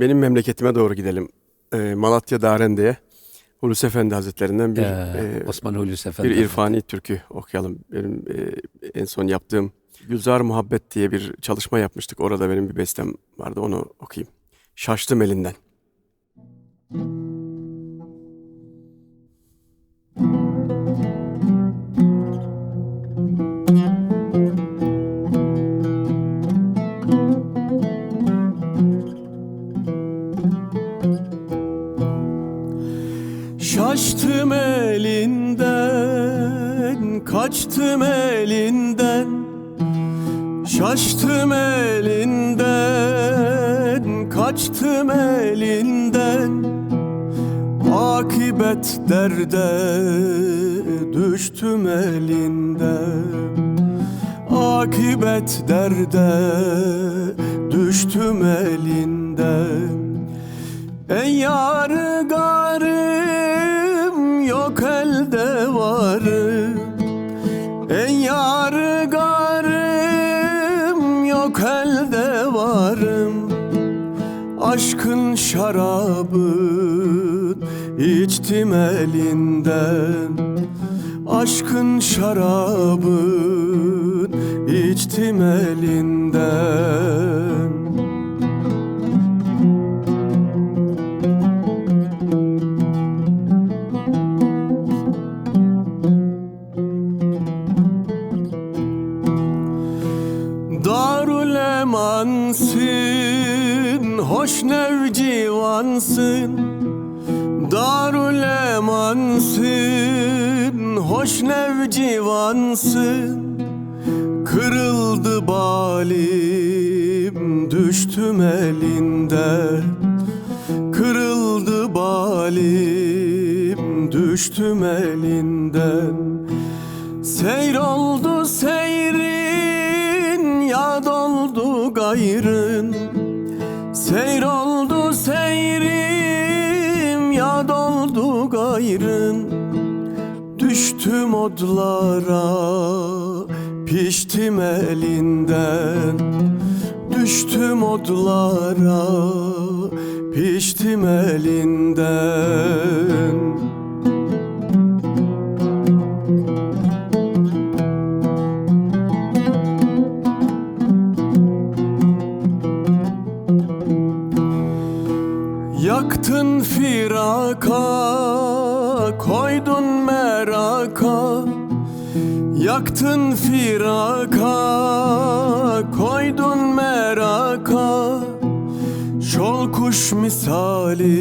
Benim memleketime doğru gidelim. Ee, Malatya Darende'ye Hulusi Efendi Hazretlerinden bir Ee, e, Osman Hulusi Efendi. bir irfani türkü okuyalım. Benim e, en son yaptığım Gülzar Muhabbet diye bir çalışma yapmıştık. Orada benim bir bestem vardı. Onu okuyayım. Şaştım elinden. Şaştım kaçtım elinden Şaştım elinden, kaçtım elinden. Akibet derde düştüm elinden. Akibet derde düştüm elinden. Ey yarı garım yok elde varım Ey yarı garım yok elde varım. Aşkın şarabın içtim elinden. Aşkın şarabın içtim elinden nevcivansın Darul emansın, hoş nevcivansın Kırıldı balim, düştüm elinden. Kırıldı balim, düştüm elinden. Seyr oldu seyrin, yad oldu gayrın. Seyr oldu seyrim, yad oldu gayrın Düştüm odlara, piştim elinden. Düştüm odlara, piştim elinden Firaka, koydun meraka. Yaktın firaka, koydun meraka. Şol kuş misali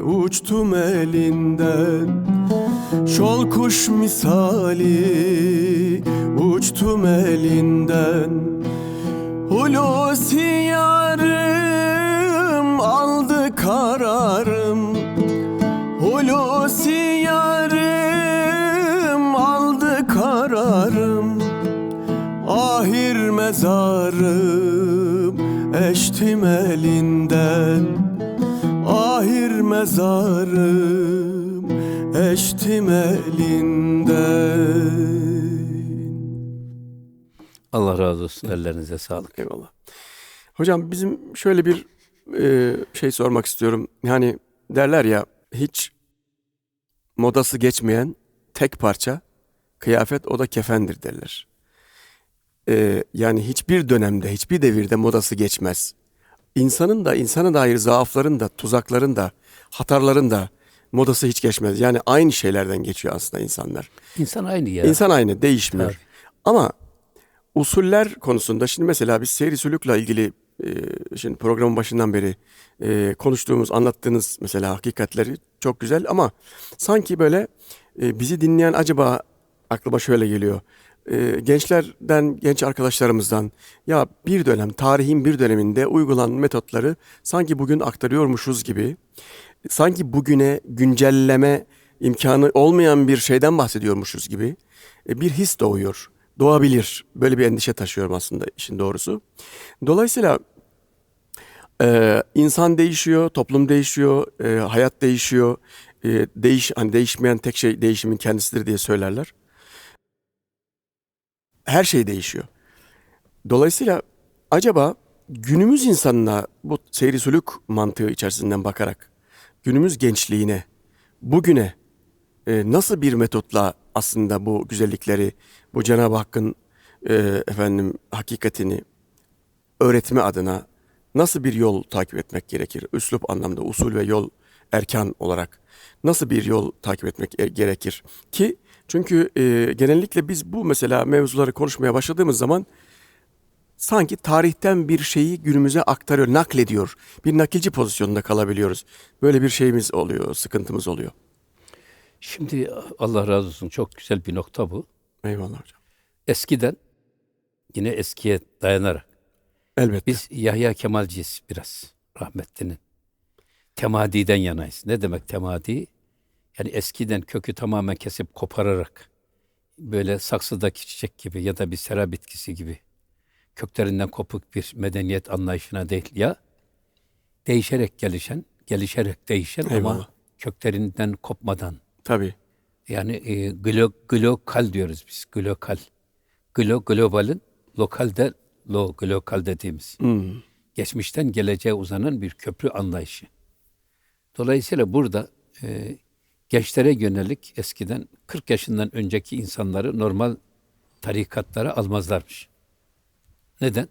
uçtum elinden. Şol kuş misali uçtum elinden. Hulusi yarım aldı kararım Hulusi yarım aldı kararım Ahir mezarım eştim elinden Ahir mezarım eştim elinden Allah razı olsun. Ellerinize sağlık. Eyvallah. Hocam bizim şöyle bir e, şey sormak istiyorum. Yani derler ya hiç modası geçmeyen tek parça kıyafet o da kefendir derler. E, yani hiçbir dönemde, hiçbir devirde modası geçmez. İnsanın da, insana dair zaafların da, tuzakların da, hatarların da modası hiç geçmez. Yani aynı şeylerden geçiyor aslında insanlar. İnsan aynı ya. İnsan aynı, değişmiyor. Tabii. Ama usuller konusunda şimdi mesela biz seyri sülükle ilgili şimdi programın başından beri e, konuştuğumuz, anlattığınız mesela hakikatleri çok güzel ama sanki böyle e, bizi dinleyen acaba aklıma şöyle geliyor. E, gençlerden, genç arkadaşlarımızdan ya bir dönem, tarihin bir döneminde uygulanan metotları sanki bugün aktarıyormuşuz gibi, sanki bugüne güncelleme imkanı olmayan bir şeyden bahsediyormuşuz gibi e, bir his doğuyor. Doğabilir. Böyle bir endişe taşıyorum aslında işin doğrusu. Dolayısıyla e, insan değişiyor, toplum değişiyor, e, hayat değişiyor. E, değiş hani değişmeyen tek şey değişimin kendisidir diye söylerler. Her şey değişiyor. Dolayısıyla acaba günümüz insanına bu seyri sülük mantığı içerisinden bakarak günümüz gençliğine bugüne e, nasıl bir metotla aslında bu güzellikleri, bu Cenab-ı Hakk'ın e, efendim hakikatini öğretme adına nasıl bir yol takip etmek gerekir? Üslup anlamda usul ve yol erkan olarak nasıl bir yol takip etmek e- gerekir? Ki çünkü e, genellikle biz bu mesela mevzuları konuşmaya başladığımız zaman sanki tarihten bir şeyi günümüze aktarıyor, naklediyor. Bir nakilci pozisyonunda kalabiliyoruz. Böyle bir şeyimiz oluyor, sıkıntımız oluyor. Şimdi Allah razı olsun çok güzel bir nokta bu. Eyvallah hocam. Eskiden yine eskiye dayanarak Elbette. biz Yahya Kemalciyiz biraz rahmetlinin. Temadiden yanayız. Ne demek temadi? Yani eskiden kökü tamamen kesip kopararak böyle saksıdaki çiçek gibi ya da bir sera bitkisi gibi köklerinden kopuk bir medeniyet anlayışına değil ya değişerek gelişen, gelişerek değişen Eyvallah. ama köklerinden kopmadan Tabii. yani e, glo, glokal diyoruz biz. Glokal. Glo, globalin lokalde lo, glokal dediğimiz. Hmm. Geçmişten geleceğe uzanan bir köprü anlayışı. Dolayısıyla burada e, gençlere yönelik eskiden 40 yaşından önceki insanları normal tarikatlara almazlarmış. Neden?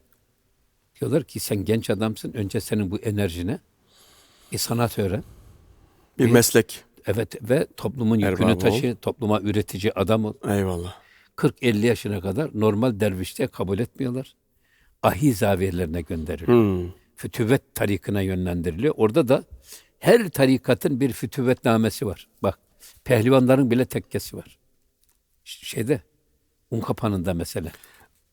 Diyorlar ki sen genç adamsın. Önce senin bu enerjine bir sanat öğren. Bir meslek. Evet ve toplumun yükünü Erbabı ol. taşı, topluma üretici adam ol. Eyvallah. 40-50 yaşına kadar normal dervişte kabul etmiyorlar. Ahi zaviyelerine gönderiyor. Hmm. Fütüvvet tarikına yönlendiriliyor. Orada da her tarikatın bir fütüvvetnamesi var. Bak, pehlivanların bile tekkesi var. Şeyde, Unkapanı'nda mesela.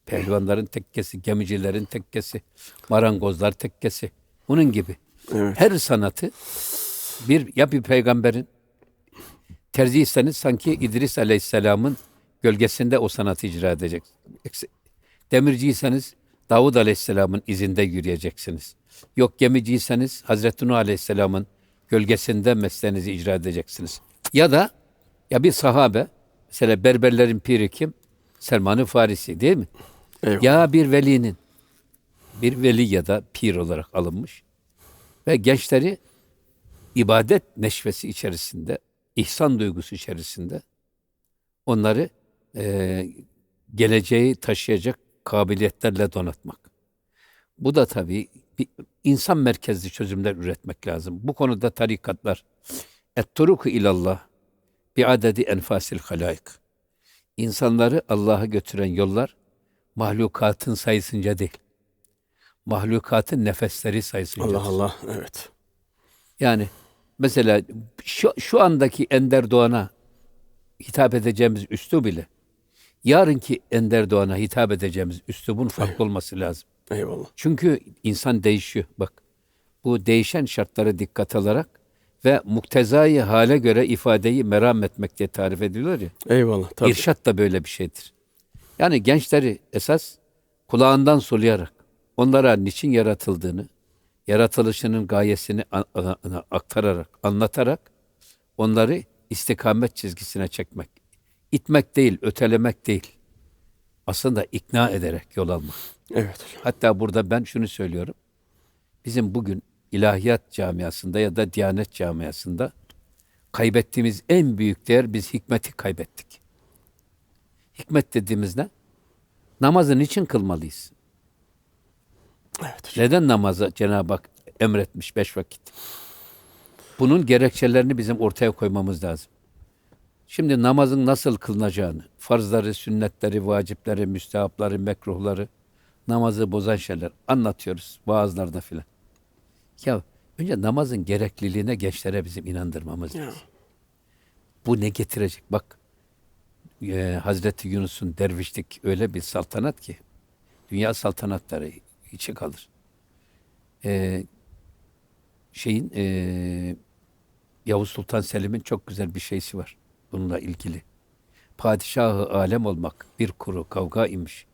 Pehlivanların tekkesi, gemicilerin tekkesi, marangozlar tekkesi. Bunun gibi. Evet. Her sanatı bir ya bir peygamberin terziyseniz sanki İdris Aleyhisselam'ın gölgesinde o sanatı icra edecek. Demirciyseniz Davud Aleyhisselam'ın izinde yürüyeceksiniz. Yok gemiciyseniz Hazreti Nuh Aleyhisselam'ın gölgesinde mesleğinizi icra edeceksiniz. Ya da ya bir sahabe mesela berberlerin piri kim? Selman-ı Farisi değil mi? Eyvallah. Ya bir velinin bir veli ya da pir olarak alınmış ve gençleri ibadet neşvesi içerisinde, ihsan duygusu içerisinde onları eee, geleceği taşıyacak kabiliyetlerle donatmak. Bu da tabii bir insan merkezli çözümler üretmek lazım. Bu konuda tarikatlar et-turuku ilallah bi adedi enfasil halaik. İnsanları Allah'a götüren yollar mahlukatın sayısınca değil. Mahlukatın nefesleri sayısınca. Allah Allah. Evet. Yani mesela şu, şu andaki Ender Doğan'a hitap edeceğimiz üslub ile yarınki Ender Doğan'a hitap edeceğimiz üslubun farklı olması lazım. Eyvallah. Çünkü insan değişiyor. Bak bu değişen şartları dikkat alarak ve muktezayı hale göre ifadeyi meram etmek diye tarif ediliyor ya. Eyvallah. Tabii. İrşat da böyle bir şeydir. Yani gençleri esas kulağından soluyarak onlara niçin yaratıldığını, yaratılışının gayesini aktararak, anlatarak onları istikamet çizgisine çekmek. İtmek değil, ötelemek değil. Aslında ikna ederek yol almak. Evet. Hatta burada ben şunu söylüyorum. Bizim bugün ilahiyat camiasında ya da diyanet camiasında kaybettiğimiz en büyük değer biz hikmeti kaybettik. Hikmet dediğimiz ne? Namazı niçin kılmalıyız? Evet. Neden namazı Cenab-ı Hak emretmiş beş vakit? Bunun gerekçelerini bizim ortaya koymamız lazım. Şimdi namazın nasıl kılınacağını, farzları, sünnetleri, vacipleri, müstehapları, mekruhları, namazı bozan şeyler anlatıyoruz vaazlarda filan. Ya önce namazın gerekliliğine gençlere bizim inandırmamız Ya. lazım. Bu ne getirecek? Bak e, Hazreti Yunus'un dervişlik öyle bir saltanat ki dünya saltanatları içi kalır. E, şeyin e, Yavuz Sultan Selim'in çok güzel bir şeysi var bununla ilgili. Padişahı alem olmak bir kuru kavga imiş.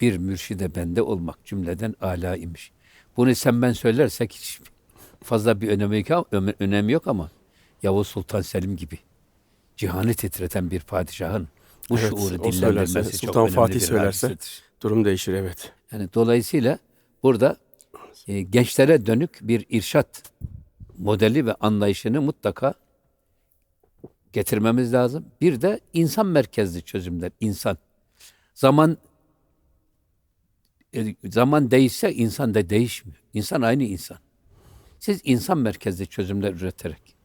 Bir mürşide bende olmak cümleden ala imiş. Bunu sen ben söylersek hiç fazla bir önemi yok, önemi yok ama Yavuz Sultan Selim gibi cihanı titreten bir padişahın bu Evet, şuuru dillendirmesi çok Sultan önemli Fatih bir söylerse hadisedir. durum değişir evet. Yani dolayısıyla burada e, gençlere dönük bir irşat modeli ve anlayışını mutlaka getirmemiz lazım. Bir de insan merkezli çözümler, insan. Zaman e, zaman değişse insan da değişmiyor. İnsan aynı insan. Siz insan merkezli çözümler üreterek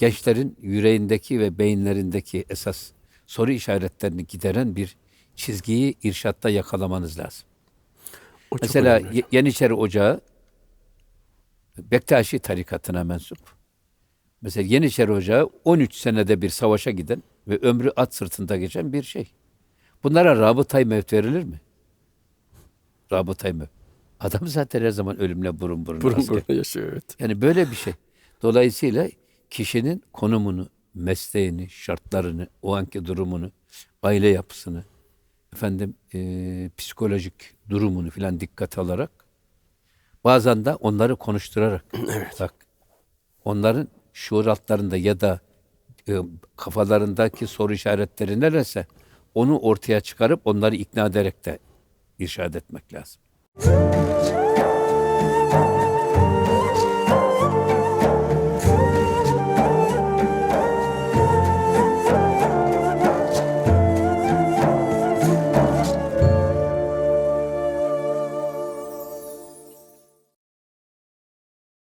gençlerin yüreğindeki ve beyinlerindeki esas soru işaretlerini gideren bir çizgiyi irşatta yakalamanız lazım. O Mesela Yeniçeri Ocağı Bektaşi tarikatına mensup. Mesela Yeniçeri Ocağı 13 senede bir savaşa giden ve ömrü at sırtında geçen bir şey. Bunlara rabıtay mevt verilir mi? Rabıtay mevt. Adam zaten her zaman ölümle burun buruna. burun asker. buruna yaşıyor evet. Yani böyle bir şey. Dolayısıyla kişinin konumunu, mesleğini, şartlarını, o anki durumunu, aile yapısını, efendim eee, psikolojik durumunu filan dikkate alarak bazen de onları konuşturarak bak onların şuur altlarında ya da e, kafalarındaki soru işaretleri neresi onu ortaya çıkarıp onları ikna ederek de irşad etmek lazım.